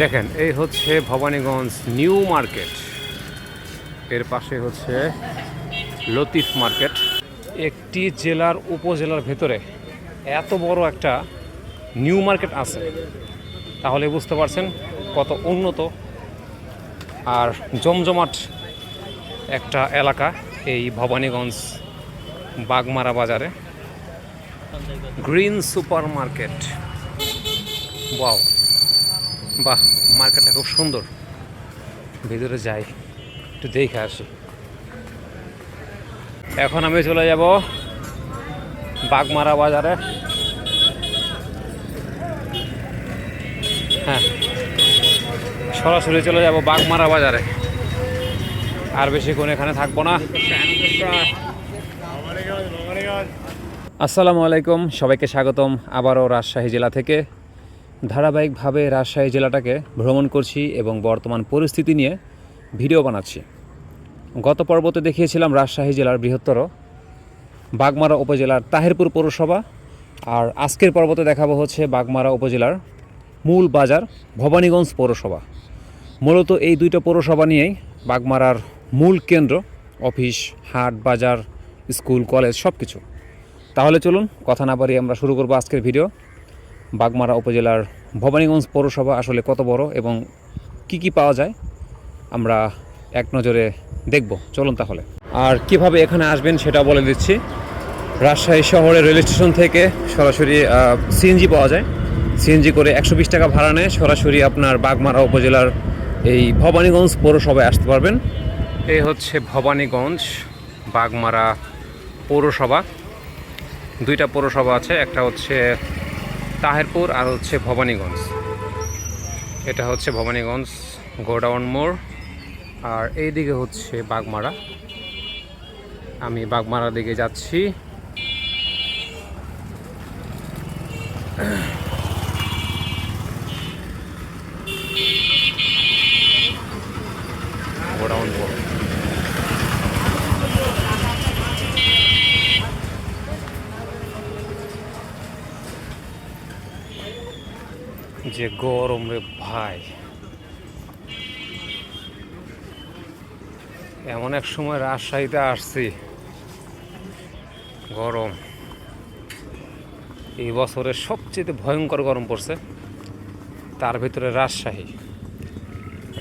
দেখেন, এই হচ্ছে ভবানীগঞ্জ নিউ মার্কেট। এর পাশে হচ্ছে লতিফ মার্কেট। একটি জেলার উপজেলার ভেতরে এত বড় একটা নিউ মার্কেট আছে। তাহলে বুঝতে পারছেন কত উন্নত আর জমজমাট একটা এলাকা এই ভবানীগঞ্জ বাগমারা বাজারে। গ্রিন সুপার মার্কেট ওয়াও, বাহ। মার্কেটটা খুব সুন্দর। ভিতরে যাই, একটু দেখে আসি। এখন আমি চলে যাব বাগমারা বাজারে। হ্যাঁ সরাসরি চলে যাব বাগমারা বাজারে। আর বেশিক্ষণ এখানে থাকব না। আসসালামু আলাইকুম, সবাইকে স্বাগতম আবারও রাজশাহী জেলা থেকে। ধারাবাহিকভাবে রাজশাহী জেলাটাকে ভ্রমণ করছি এবং বর্তমান পরিস্থিতি নিয়ে ভিডিও বানাচ্ছি। গত পর্বতে দেখিয়েছিলাম রাজশাহী জেলার বৃহত্তর বাগমারা উপজেলার তাহিরপুর পৌরসভা আর আজকের পর্বতে দেখাবো হচ্ছে বাগমারা উপজেলার মূল বাজার ভবানীগঞ্জ পৌরসভা। মূলত এই দুইটা পৌরসভা নিয়েই বাগমারার মূল কেন্দ্র, অফিস, হাট, বাজার, স্কুল, কলেজ সব কিছু তাহলে চলুন, কথা না পারি আমরা শুরু করব আজকের ভিডিও। বাগমারা উপজেলার ভবানীগঞ্জ পৌরসভা আসলে কত বড় এবং কি কি পাওয়া যায়, আমরা এক নজরে দেখব। চলুন তাহলে। আর কীভাবে এখানে আসবেন সেটা বলে দিচ্ছি। রাজশাহী শহরের রেল স্টেশন থেকে সরাসরি সিএনজি পাওয়া যায়। সিএনজি করে একশো বিশ টাকা ভাড়া নেয়। সরাসরি আপনার বাগমারা উপজেলার এই ভবানীগঞ্জ পৌরসভায় আসতে পারবেন। এই হচ্ছে ভবানীগঞ্জ বাগমারা পৌরসভা। দুইটা পৌরসভা আছে। একটা হচ্ছে তাহেরপুর আর হচ্ছে ভবানীগঞ্জ। এটা হচ্ছে ভবানীগঞ্জ গোডাউন মোড়। আর এই দিকে হচ্ছে বাগমারা। আমি বাগমারার দিকে যাচ্ছি গোডাউন মোড় যে গরম রে ভাই। এমন এক সময় রাজশাহীতে আসছি। গরম। এই বছরের সবচেয়ে ভয়ঙ্কর গরম পড়ছে। তার ভিতরে রাজশাহী।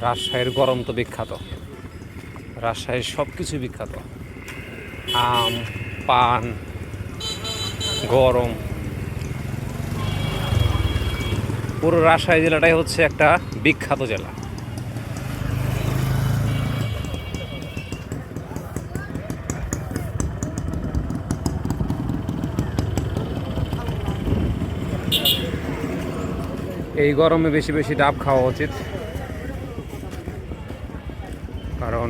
রাজশাহীর গরম তো বিখ্যাত। রাজশাহীর সব কিছু বিখ্যাত। আম, পান, গরম। পুরো রাজশাহী জেলাটাই হচ্ছে একটা বিখ্যাত জেলা। এই গরমে বেশি বেশি ডাব খাওয়া উচিত। কারণ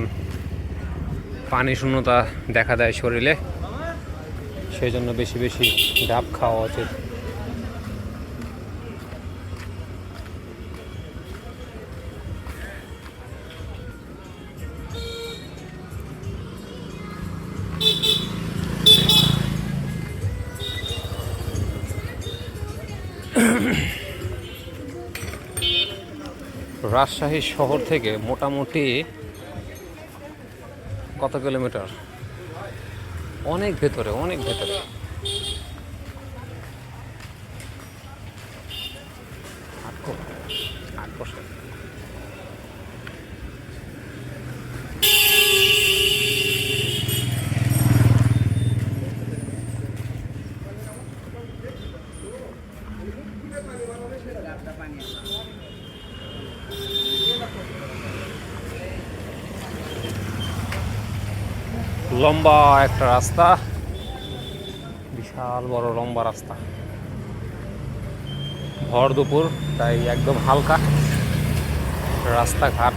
পানি শূন্যতা দেখা দেয় শরীরে, সেই জন্য বেশি বেশি ডাব খাওয়া উচিত। রাজশাহী শহর থেকে মোটামুটি কত কিলোমিটার? অনেক ভেতরে অনেক ভেতরে। আটকো ক- লম্বা একটা রাস্তা। বিশাল বড় লম্বা রাস্তা। ভর দুপুর তাই একদম হালকা রাস্তাঘাট।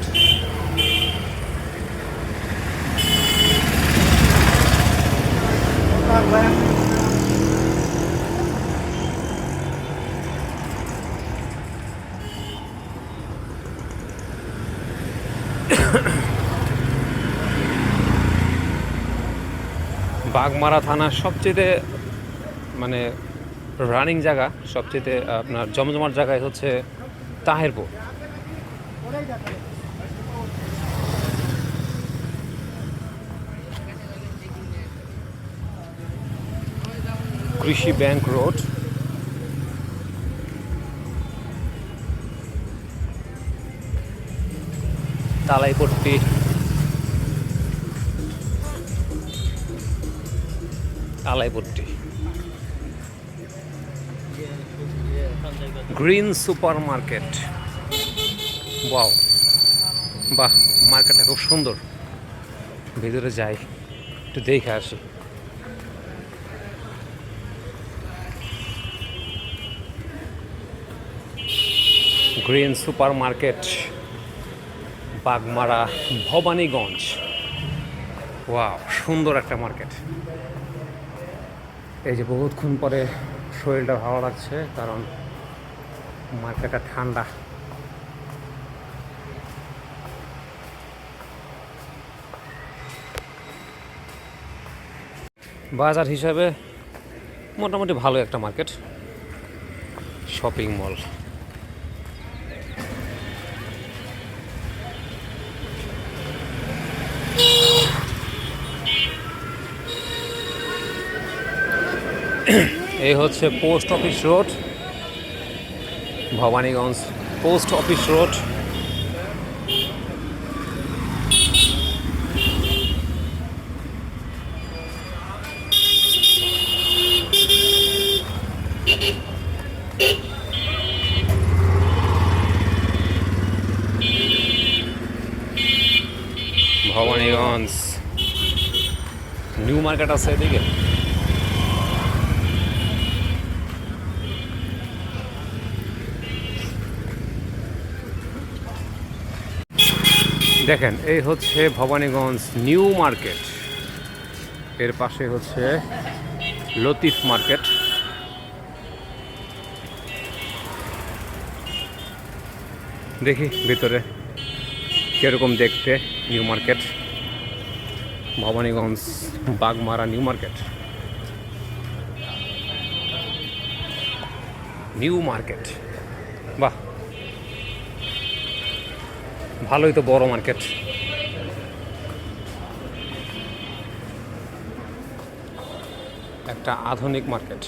বাগমারা থানার সবচেয়ে মানে রানিং জায়গা, সবচেয়ে আপনার জমজমাট জায়গায় হচ্ছে তাহেরপুর। কৃষি bank road. Talaipatti Talaipatti green super market wow, বাহ, মার্কেটটা খুব সুন্দর। ভিতরে যাই, একটু দেখে আসি। Green super market Bagmara, Bhabaniganj. Wow, সুন্দর একটা মার্কেট। এই যে বহুতক্ষণ পরে শরীরটা ভালো লাগছে, কারণ মার্কেটটা ঠান্ডা। বাজার হিসাবে মোটামুটি ভালো একটা মার্কেট, শপিং মল। এই হচ্ছে post office road Bhabaniganj post office road. Bhabaniganj new market আছে এদিকে? দেখেন, এই হচ্ছে ভবানীগঞ্জ নিউ মার্কেট। এর পাশে হচ্ছে লতিফ মার্কেট। দেখি ভিতরে কীরকম দেখতে new market. Bhabaniganj Bagmara new market. New market. বাহ ভালোই তো বড় মার্কেট একটা আধুনিক মার্কেট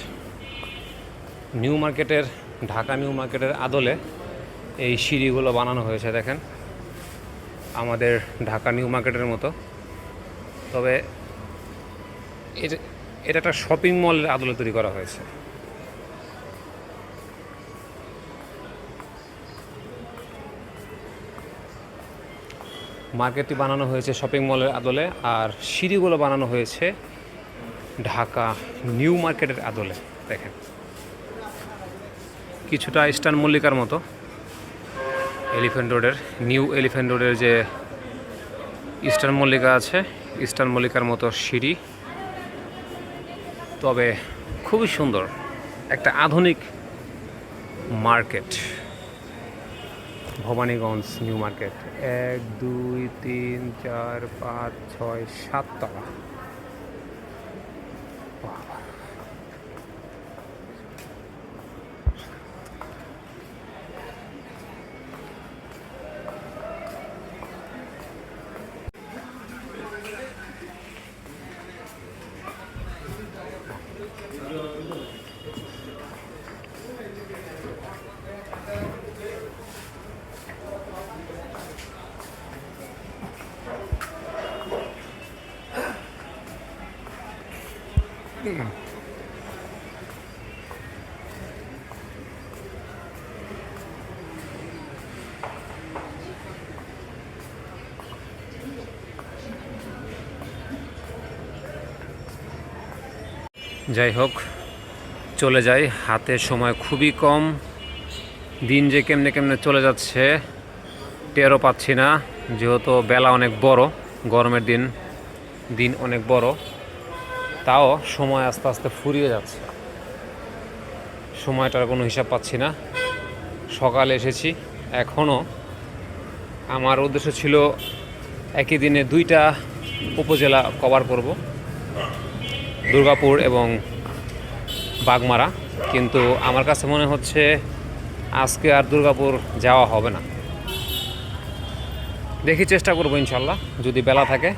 নিউ মার্কেটের ঢাকা নিউ মার্কেটের আদলে এই সিঁড়িগুলো বানানো হয়েছে, দেখেন। আমাদের ঢাকা নিউ মার্কেটের মতো। তবে এটা এটা একটা শপিং মলের আদলে তৈরি করা হয়েছে। মার্কেটটি বানানো হয়েছে শপিং মলের আদলে আর সিঁড়িগুলো বানানো হয়েছে ঢাকা নিউ মার্কেটের আদলে, দেখেন। কিছুটা ইস্টার্ন মল্লিকার মতো, এলিফ্যান্ট রোডের, নিউ এলিফ্যান্ট রোডের যে ইস্টার্ন মল্লিকা আছে, ইস্টার্ন মল্লিকার মতো সিঁড়ি। তবে খুবই সুন্দর, একটা আধুনিক মার্কেট। Bhabaniganj new market. এক দুই তিন চার পাঁচ ছয় সাত যাই হোক, চলে যাই। হাতে সময় খুবই কম। দিন যে কেমনে কেমনে চলে যাচ্ছে, টেরও পাচ্ছি না। যেহেতু বেলা অনেক বড়, গরমের দিন দিন অনেক বড়। তাও সময় আস্তে আস্তে ফুরিয়ে যাচ্ছে। সময়টার কোনো হিসাব পাচ্ছি না। সকালে এসেছি। এখনও আমার উদ্দেশ্য ছিল, একই দিনে দুইটা উপজেলা কভার করব। দুর্গাপুর এবং বাগমারা, কিন্তু আমার কাছে মনে হচ্ছে আজকে আর দুর্গাপুর যাওয়া হবে না। দেখি চেষ্টা করব ইনশাল্লাহ, যদি বেলা থাকে,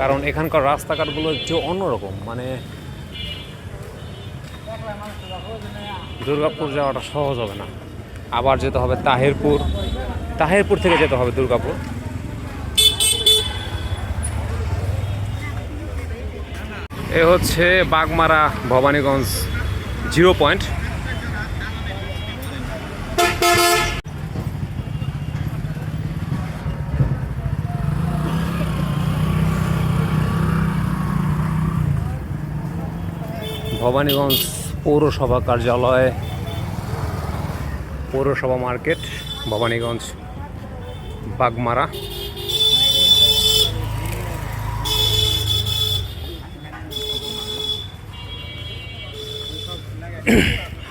কারণ এখানকার রাস্তাঘাটগুলো একটু অন্যরকম মানে দুর্গাপুর যাওয়াটা সহজ হবে না। আবার যেতে হবে তাহেরপুর তাহেরপুর থেকে যেতে হবে দুর্গাপুর। এ হচ্ছে বাগমারা ভবানীগঞ্জ জিরো পয়েন্ট। ভবানীগঞ্জ পৌরসভা কার্যালয় পৌরসভা market Bhabaniganj Bagmara.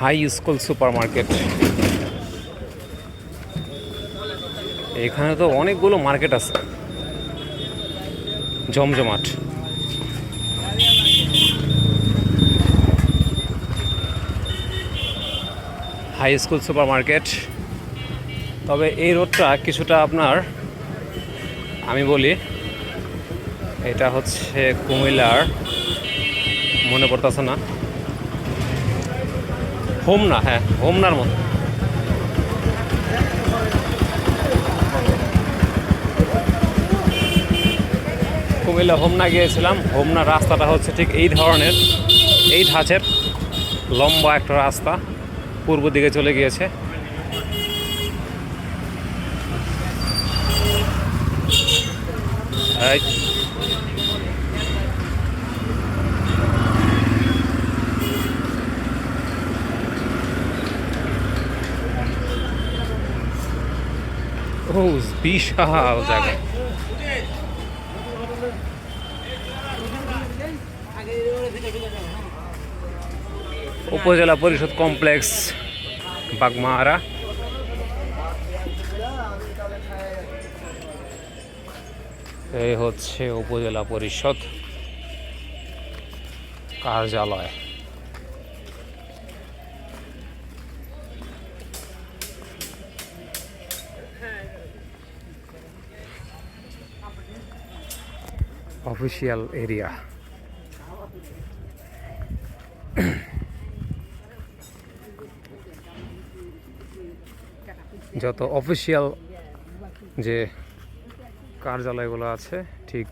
High school super market এখানে তো অনেকগুলো মার্কেট আছে। জমজমাট। হাই স্কুল সুপার মার্কেট তবে এই রোডটা কিছুটা আপনার, আমি বলি, এটা হচ্ছে কুমিল্লার, মনে পড়তেছে না। হোমনা হ্যাঁ হোমনার মতো। কুমিল্লা হোমনা গিয়েছিলাম। হোমনা রাস্তাটা হচ্ছে ঠিক এই ধরনের, এই ধাঁচের লম্বা একটা রাস্তা পূর্ব দিকে চলে গিয়েছে। এই ও বিশাল উপজেলা পরিষদ কমপ্লেক্স বাগমারা এই হচ্ছে উপজেলা পরিষদ কার্যালয়। অফিসিয়াল এরিয়া যত অফিসিয়াল যে কার্যালয়গুলো আছে, ঠিক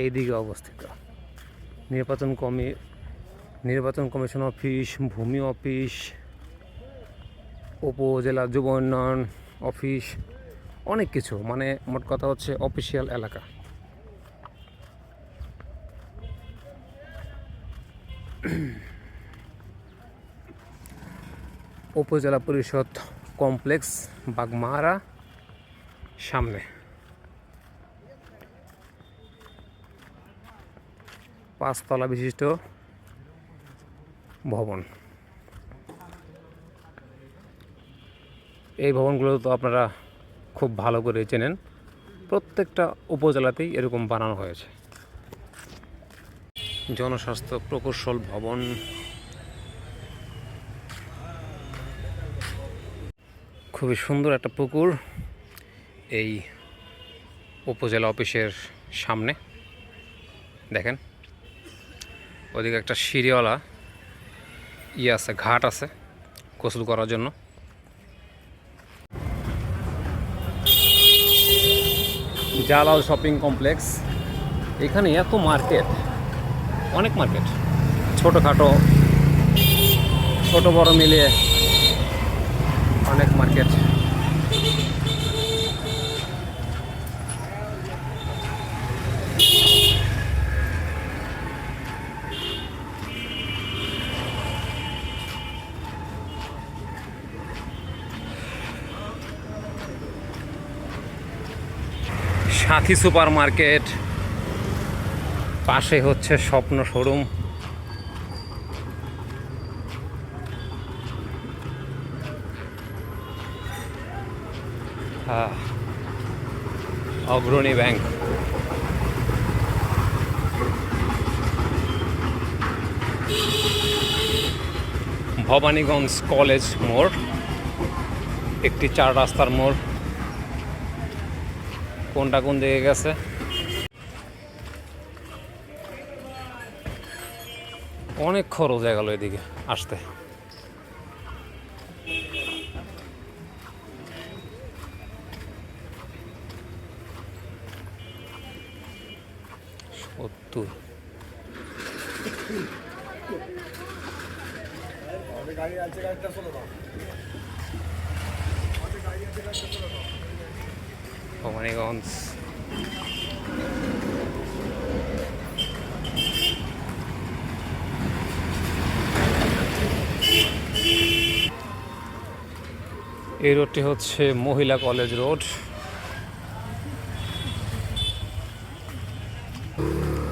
এই দিকে অবস্থিত। নির্বাচন কমি, নির্বাচন কমিশন অফিস, ভূমি অফিস, উপজেলা যুব উন্নয়ন অফিস, অনেক কিছু। মানে মোট কথা হচ্ছে অফিসিয়াল এলাকা। উপজেলা পরিষদ কমপ্লেক্স বাগমারা, সামনে। পাঁচতলা বিশিষ্ট ভবন। এই ভবনগুলো তো আপনারা খুব ভালো করে চেনেন। প্রত্যেকটা উপজেলাতেই এরকম বানানো হয়েছে। জনস্বাস্থ্য প্রকৌশল ভবন। খুবই সুন্দর একটা পুকুর এই উপজেলা অফিসের সামনে। দেখেন, ওদিকে একটা সিঁড়িওয়ালা ইয়ে আছে, ঘাট আছে গোসল করার জন্য। Jalal shopping complex. এখানে এত মার্কেট। অনেক মার্কেট ছোটোখাটো ছোট বড় মিলিয়ে অনেক মার্কেট সাথী সুপার মার্কেট পাশে হচ্ছে Swapno showroom. Agrani bank. Bhabaniganj college মোড়, একটি চার রাস্তার মোড়। কোনটা কোন দিকে গেছে? অনেক খরচ হয়ে গেল এদিকে আসতে সত্তর ভবানীগঞ্জ এই রোডটি হচ্ছে মহিলা কলেজ রোড।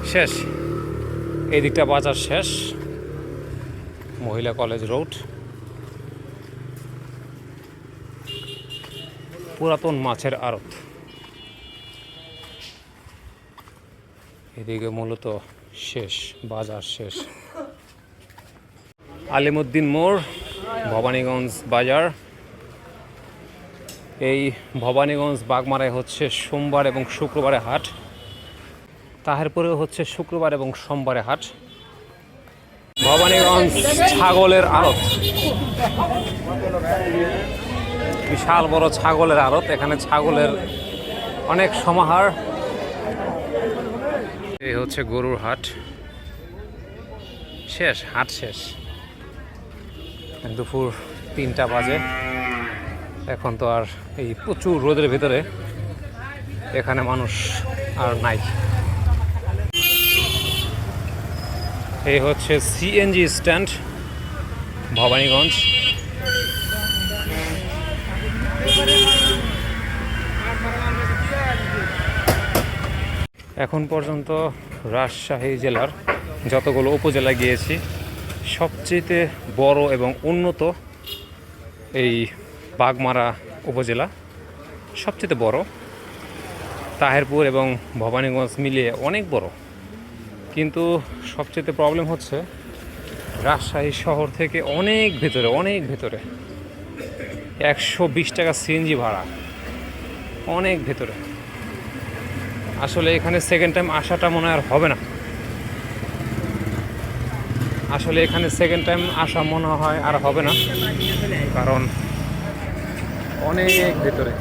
শেষ। এই দিকটা বাজার শেষ। মহিলা কলেজ রোড। পুরাতন মাছের আড়ত। এদিকে মূলত শেষ, বাজার শেষ। আলিমুদ্দিন মোড়, ভবানীগঞ্জ বাজার। এই ভবানীগঞ্জ বাগমারায় হচ্ছে সোমবার এবং শুক্রবারে হাট। তাহারপরেও হচ্ছে শুক্রবার এবং সোমবারে হাট। ভবানীগঞ্জ ছাগলের আড়ত। বিশাল বড় ছাগলের আড়ত। এখানে ছাগলের অনেক সমাহার। এই হচ্ছে গরুর হাট। শেষ হাট শেষ। দুপুর তিনটা বাজে। এখন তো আর এই প্রচুর রোদের ভিতরে এখানে মানুষ আর নাই। এই হচ্ছে সিএনজি স্ট্যান্ড ভবানীগঞ্জ। এখন পর্যন্ত রাজশাহী জেলার যতগুলো উপজেলা গিয়েছি সবচেয়ে বড় এবং উন্নত এই বাগমারা উপজেলা, সবচেয়ে বড়। তাহেরপুর এবং ভবানীগঞ্জ মিলিয়ে অনেক বড়। কিন্তু সবচেয়ে প্রবলেম হচ্ছে, রাজশাহী শহর থেকে অনেক ভেতরে অনেক ভেতরে। একশো বিশ টাকা সিএনজি ভাড়া, অনেক ভেতরে। আসলে এখানে সেকেন্ড টাইম আসাটা মনে আর হবে না। আসলে এখানে সেকেন্ড টাইম আসা মনে হয় আর হবে না। কারণ অনেক ভেতরে।